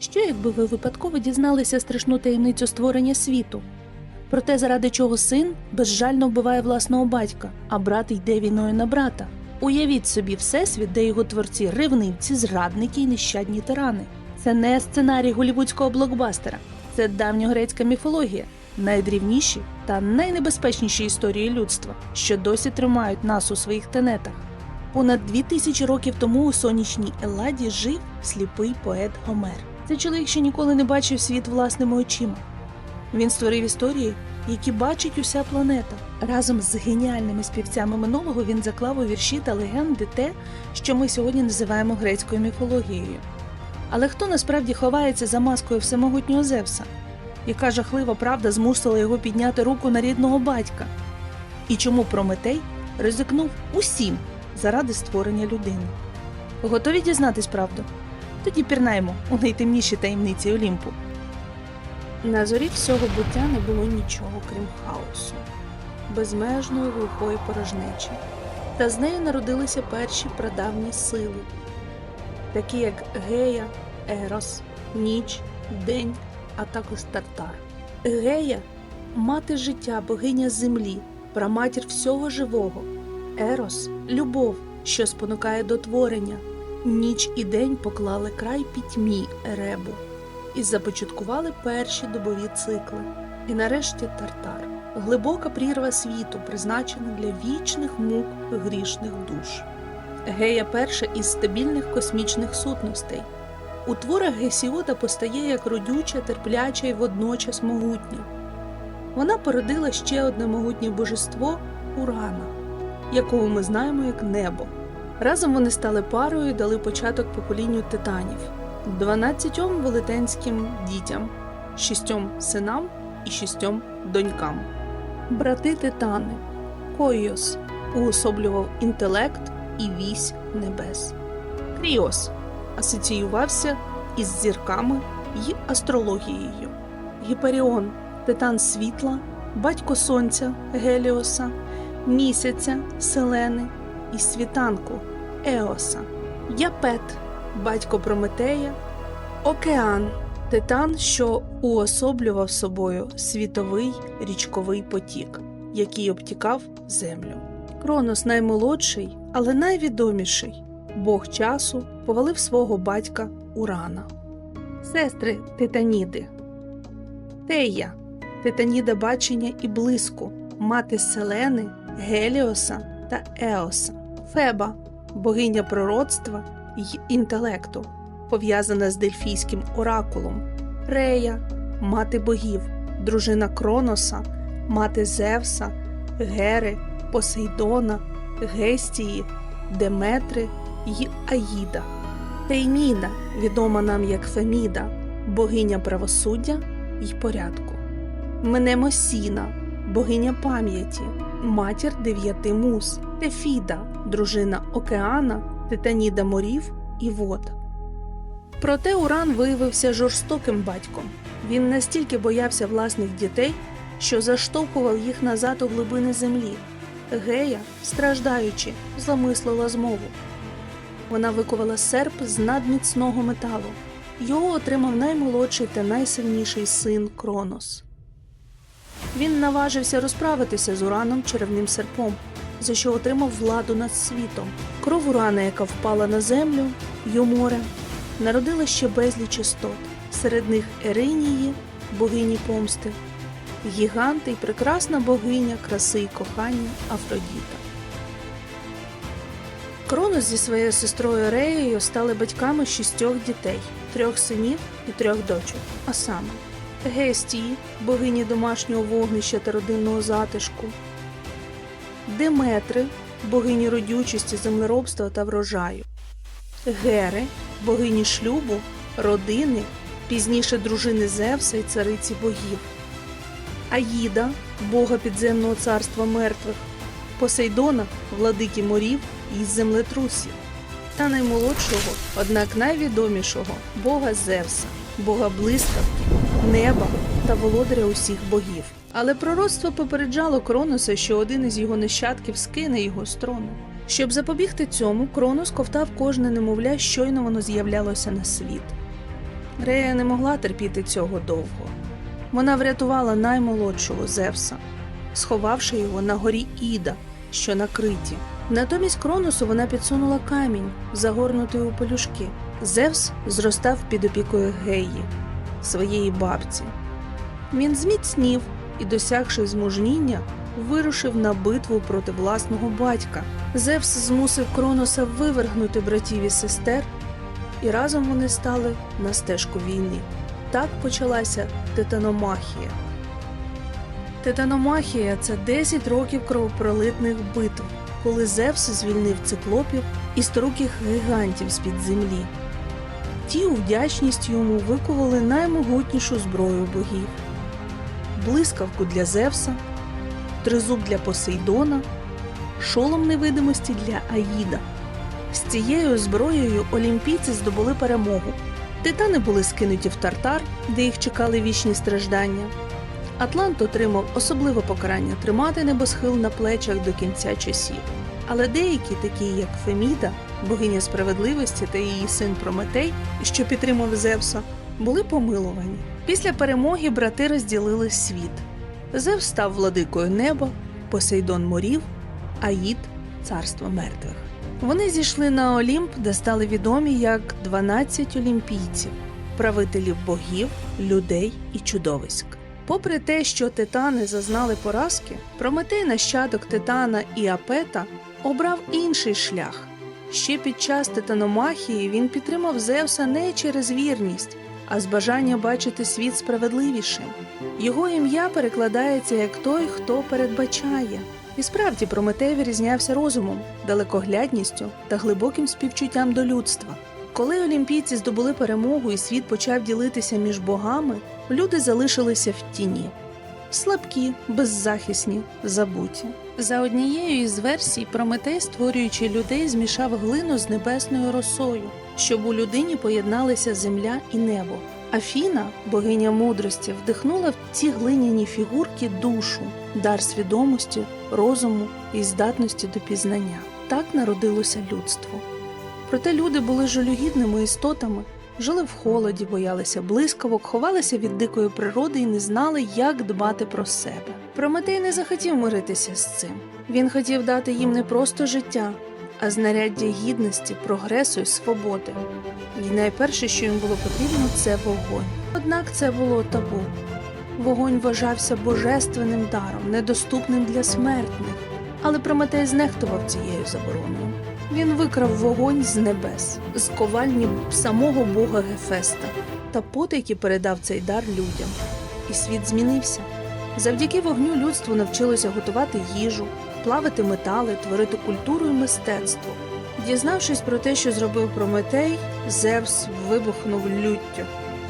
Що якби ви випадково дізналися страшну таємницю створення світу? Про те, заради чого син безжально вбиває власного батька, а брат йде війною на брата. Уявіть собі всесвіт, де його творці ревнивці, зрадники і нещадні тирани. Це не сценарій голівудського блокбастера, це давньогрецька міфологія, найдрівніші та найнебезпечніші історії людства, що досі тримають нас у своїх тенетах. Понад дві тисячі років тому у сонячній Еладі жив сліпий поет Гомер. Це чоловік, що ніколи не бачив світ власними очима. Він створив історії, які бачить уся планета. Разом з геніальними співцями минулого він заклав у вірші та легенди те, що ми сьогодні називаємо грецькою міфологією. Але хто насправді ховається за маскою всемогутнього Зевса? Яка жахлива правда змусила його підняти руку на рідного батька? І чому Прометей ризикнув усім заради створення людини? Готові дізнатись правду? Тоді пірнаємо у найтемніші таємниці Олімпу. На зорі всього буття не було нічого, крім хаосу, безмежної глухої порожнечі, та з нею народилися перші прадавні сили, такі як Гея, Ерос, Ніч, День, а також Тартар. Гея мати життя, богиня землі, праматір всього живого, Ерос любов, що спонукає до творення. Ніч і день поклали край пітьмі Еребу і започаткували перші добові цикли. І нарешті Тартар глибока прірва світу, призначена для вічних мук грішних душ. Гея перша із стабільних космічних сутностей. У творах Гесіода постає як родюча, терпляча і водночас могутня. Вона породила ще одне могутнє божество Урана, якого ми знаємо як небо. Разом вони стали парою і дали початок поколінню титанів, дванадцятьом велетенським дітям, шістьом синам і шістьом донькам. Брати титани Койос уособлював інтелект і вісь небес. Кріос асоціювався із зірками й астрологією. Гіперіон титан світла, батько сонця Геліоса, місяця Селени і світанку Еоса, Япет, батько Прометея, Океан, титан, що уособлював собою світовий річковий потік, який обтікав землю. Кронос наймолодший, але найвідоміший. Бог часу повалив свого батька Урана. Сестри Титаніди, Тея, Титаніда бачення і блиску, мати Селени, Геліоса та Еоса, Феба, богиня пророцтва й інтелекту, пов'язана з дельфійським оракулом, Рея, мати богів, дружина Кроноса, мати Зевса, Гери, Посейдона, Гестії, Деметри й Аїда, Тейміда, відома нам як Феміда, богиня правосуддя й порядку, Менемосіна, богиня пам'яті, матір дев'яти муз, Тефіда, дружина Океана, Титаніда морів і вод. Проте Уран виявився жорстоким батьком. Він настільки боявся власних дітей, що заштовхував їх назад у глибини землі. Гея, страждаючи, замислила змову. Вона викувала серп з надміцного металу. Його отримав наймолодший та найсильніший син Кронос. Він наважився розправитися з Ураном черевним серпом, за що отримав владу над світом. Кров Урана, яка впала на землю, й море, народила ще безліч істот. Серед них Еринії, богині помсти, гіганти й прекрасна богиня краси й кохання Афродіта. Кронос зі своєю сестрою Реєю стали батьками шістьох дітей, трьох синів і трьох дочок, а саме Гестії, богині домашнього вогнища та родинного затишку, Деметри, богині родючості, землеробства та врожаю, Гери, богині шлюбу, родини, пізніше дружини Зевса і цариці богів, Аїда, бога підземного царства мертвих, Посейдона, владики морів і землетрусів, та наймолодшого, однак найвідомішого бога Зевса, бога блискавки, неба та володаря усіх богів. Але пророцтво попереджало Кроноса, що один із його нащадків скине його з трону. Щоб запобігти цьому, Кронос ковтав кожне немовля, щойно воно з'являлося на світ. Рея не могла терпіти цього довго. Вона врятувала наймолодшого Зевса, сховавши його на горі Іда, що на Криті. Натомість Кроносу вона підсунула камінь, загорнутий у пелюшки. Зевс зростав під опікою Геї, своєї бабці. Він зміцнів і, досягши змужніння, вирушив на битву проти власного батька. Зевс змусив Кроноса вивергнути братів і сестер, і разом вони стали на стежку війни. Так почалася титаномахія. Титаномахія це 10 років кровопролитних битв, коли Зевс звільнив циклопів і сторуких гігантів з-під землі. Ті у вдячність йому викували наймогутнішу зброю богів блискавку для Зевса, тризуб для Посейдона, шолом невидимості для Аїда. З цією зброєю олімпійці здобули перемогу. Титани були скинуті в тартар, де їх чекали вічні страждання. Атлант отримав особливе покарання тримати небосхил на плечах до кінця часів. Але деякі, такі як Феміда, богиня справедливості та її син Прометей, що підтримав Зевса, були помилувані. Після перемоги брати розділили світ. Зевс став владикою неба, Посейдон морів, Аїд царство мертвих. Вони зійшли на Олімп, де стали відомі як 12 олімпійців, правителів богів, людей і чудовиськ. Попри те, що титани зазнали поразки, Прометей, нащадок Титана і Апета, обрав інший шлях. Ще під час титаномахії він підтримав Зевса не через вірність, а з бажання бачити світ справедливішим. Його ім'я перекладається як той, хто передбачає. І справді Прометей вирізнявся розумом, далекоглядністю та глибоким співчуттям до людства. Коли олімпійці здобули перемогу і світ почав ділитися між богами, люди залишилися в тіні. Слабкі, беззахисні, забуті. За однією із версій, Прометей, створюючи людей, змішав глину з небесною росою, щоб у людині поєдналися земля і небо. Афіна, богиня мудрості, вдихнула в ці глиняні фігурки душу, дар свідомості, розуму і здатності до пізнання. Так народилося людство. Проте люди були жалюгідними істотами, жили в холоді, боялися блискавок, ховалися від дикої природи і не знали, як дбати про себе. Прометей не захотів миритися з цим. Він хотів дати їм не просто життя, а знаряддя гідності, прогресу і свободи. І найперше, що їм було потрібно, це вогонь. Однак це було табу. Вогонь вважався божественним даром, недоступним для смертних. Але Прометей знехтував цією забороною. Він викрав вогонь з небес, з ковальні самого бога Гефеста, та потайки передав цей дар людям. І світ змінився. Завдяки вогню людство навчилося готувати їжу, плавити метали, творити культуру і мистецтво. Дізнавшись про те, що зробив Прометей, Зевс вибухнув люттю.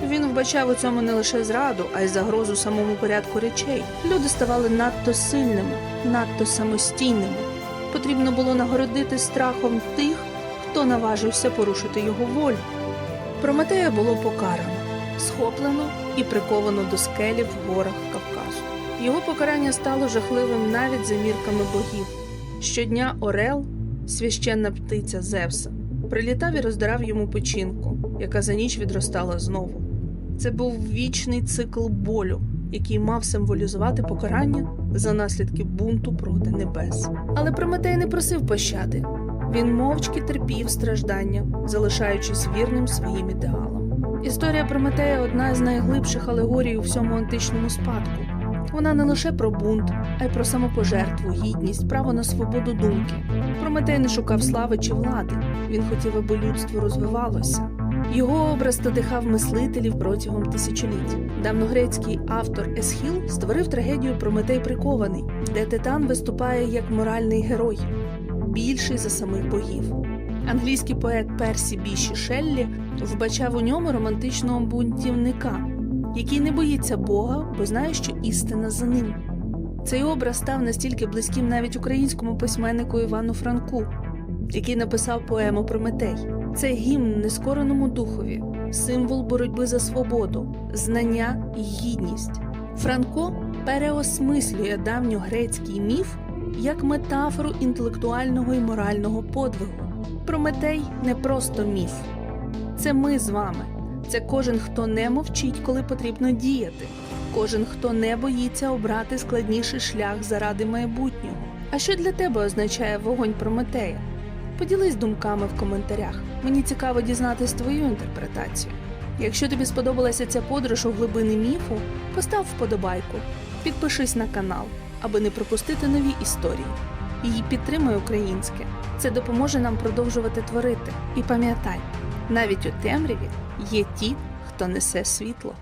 Він вбачав у цьому не лише зраду, а й загрозу самому порядку речей. Люди ставали надто сильними, надто самостійними. Потрібно було нагородити страхом тих, хто наважився порушити його волю. Прометея було покарано, схоплено і приковано до скелі в горах Кавказу. Його покарання стало жахливим навіть за мірками богів. Щодня Орел, священна птиця Зевса, прилітав і роздирав йому печінку, яка за ніч відростала знову. Це був вічний цикл болю, який мав символізувати покарання за наслідки бунту проти небес. Але Прометей не просив пощади. Він мовчки терпів страждання, залишаючись вірним своїм ідеалам. Історія Прометея одна з найглибших алегорій у всьому античному спадку. Вона не лише про бунт, а й про самопожертву, гідність, право на свободу думки. Прометей не шукав слави чи влади. Він хотів, аби людство розвивалося. Його образ надихав мислителів протягом тисячоліть. Давногрецький автор Есхіл створив трагедію Прометей прикований, де титан виступає як моральний герой, більший за самих богів. Англійський поет Персі Біші Шеллі вбачав у ньому романтичного бунтівника, який не боїться Бога, бо знає, що істина за ним. Цей образ став настільки близьким навіть українському письменнику Івану Франку, який написав поему Прометей. Це гімн нескореному духові, символ боротьби за свободу, знання і гідність. Франко переосмислює давньогрецький міф як метафору інтелектуального і морального подвигу. Прометей не просто міф. Це ми з вами. Це кожен, хто не мовчить, коли потрібно діяти. Кожен, хто не боїться обрати складніший шлях заради майбутнього. А що для тебе означає вогонь Прометея? Поділись думками в коментарях. Мені цікаво дізнатись твою інтерпретацію. Якщо тобі сподобалася ця подорож у глибини міфу, постав вподобайку, підпишись на канал, аби не пропустити нові історії. Її підтримуй українське. Це допоможе нам продовжувати творити. І пам'ятай, навіть у темряві є ті, хто несе світло.